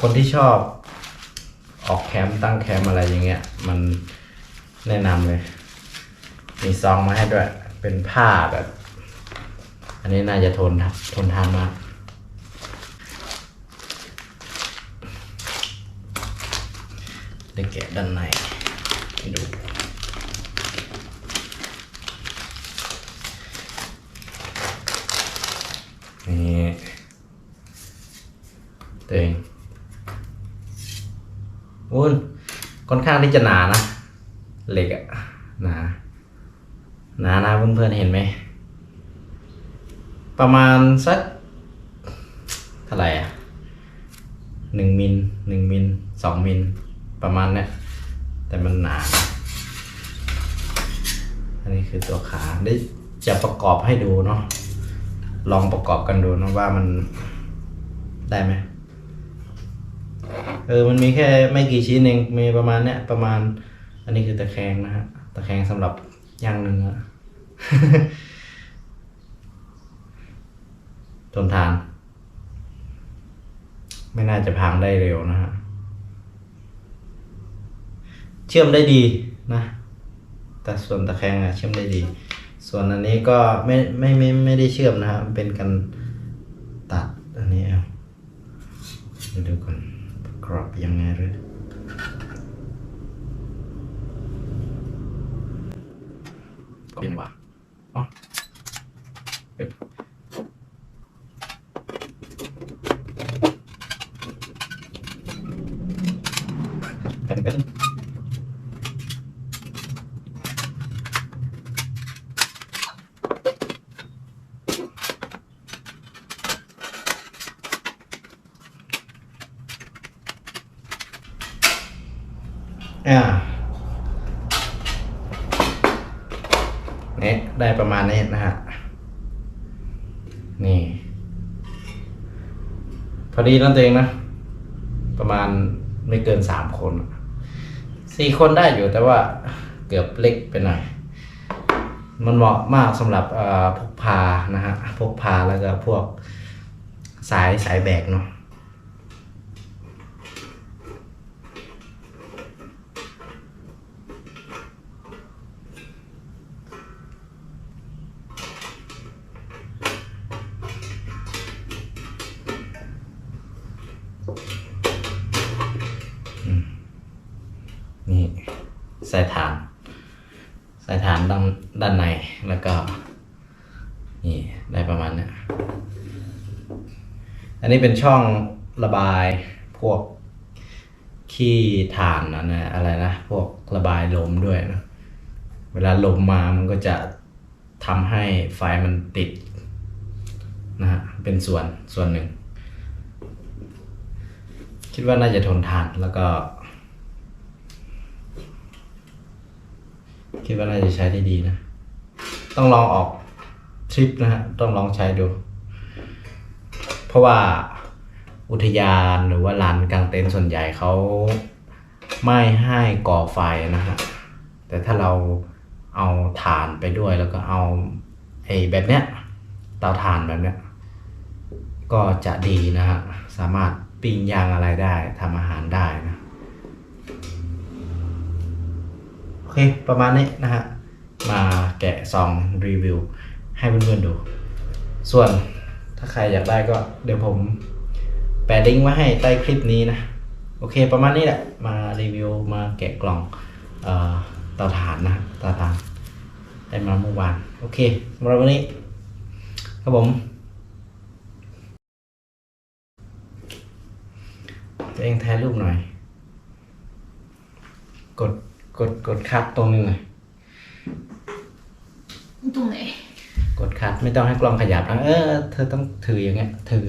คนที่ชอบออกแคมป์ตั้งแคมป์อะไรอย่างเงี้ย มันแนะนำเลย มีซองมาให้ด้วย เป็นผ้าแบบ อันนี้น่าจะทนทนทานมากได้แกะด้านในให้ดูนี่ตัวเอง วุ้นค่อนข้างที่จะหนานะเหล็กอะหนาหนานะเพื่อนๆเห็นไหม ประมาณสักเท่าไหร่อะหนึ่งมิลหนึ่งมิลสองมิลประมาณเนี้ยแต่มันหนา อันนี้คือตัวขาได้จะประกอบให้ดูเนาะลองประกอบกันดูนะว่ามันได้ไหม เออมันมีแค่ไม่กี่ชิ้นเองมีประมาณเนี้ยประมาณ อันนี้คือตะแคงนะฮะตะแคงสำหรับย่างเนื้อทนทาน ไม่น่าจะพังได้เร็วนะฮะเชื่อมได้ดีนะ แต่ส่วนตะแคงอะเชื่อมได้ดี ส่วนอันนี้ก็ไม่ไม่ไม่ไม่ได้เชื่อมนะครับมันเป็นการตัดอันนี้เอาดูดูก่อน ยังไงหรือเป็นวะอ๋อเอ๊ะเป็นเป็น อ่าเนี่ยได้ประมาณนี้นะฮะ นี่ พอดีนั่นเองนะ ประมาณไม่เกินสามคน สี่คนได้อยู่แต่ว่าเกือบเล็กไปหน่อย มันเหมาะมากสำหรับพกพานะฮะ พกพาแล้วก็พวกสายสายแบกเนาะ นี่ ใส่ฐานส่ฐานด้านด้านในแล้วก็นี่ได้ประมาณเนี้ยอันนี้เป็นช่องระบายพวกขี้ถ่านนะนะอะไรนะ พวกระบายลมด้วยนะเวลาลมมามันก็จะทำให้ไฟมันติดนะฮะเป็นส่วนส่วนหนึ่ง คิดว่าน่าจะทนทานแล้วก็ คิดว่าน่าจะใช้ได้ดีนะ ต้องลองออกทริปนะฮะ ต้องลองใช้ดู เพราะว่าอุทยานหรือว่าลานกลางเต็นท์ส่วนใหญ่เขาไม่ให้ก่อไฟนะฮะ แต่ถ้าเราเอาถ่านไปด้วยแล้วก็เอาไอ้แบบเนี้ยเตาถ่านแบบเนี้ยก็จะดีนะฮะ สามารถปิ้งย่างอะไรได้ทำอาหารได้นะ โอเค ประมาณนี้นะฮะ มาแกะซองรีวิวให้เพื่อนๆดู ส่วนถ้าใครอยากได้ก็เดี๋ยวผมแปะลิงก์ไว้ให้ใต้คลิปนี้นะ โอเค ประมาณนี้แหละ มารีวิวมาแกะกล่องเอ่อตาถ่านนะเตาถ่านได้มาเมื่อวาน โอเคสำหรับวันนี้ ครับผมตัวเองถ่ายรูปหน่อย กด กดกดคัดตรงนี้หน่อยตรงไหน กดคัดไม่ต้องให้กล้องขยับนะเออ เธอต้องถืออย่างเงี้ย ถือ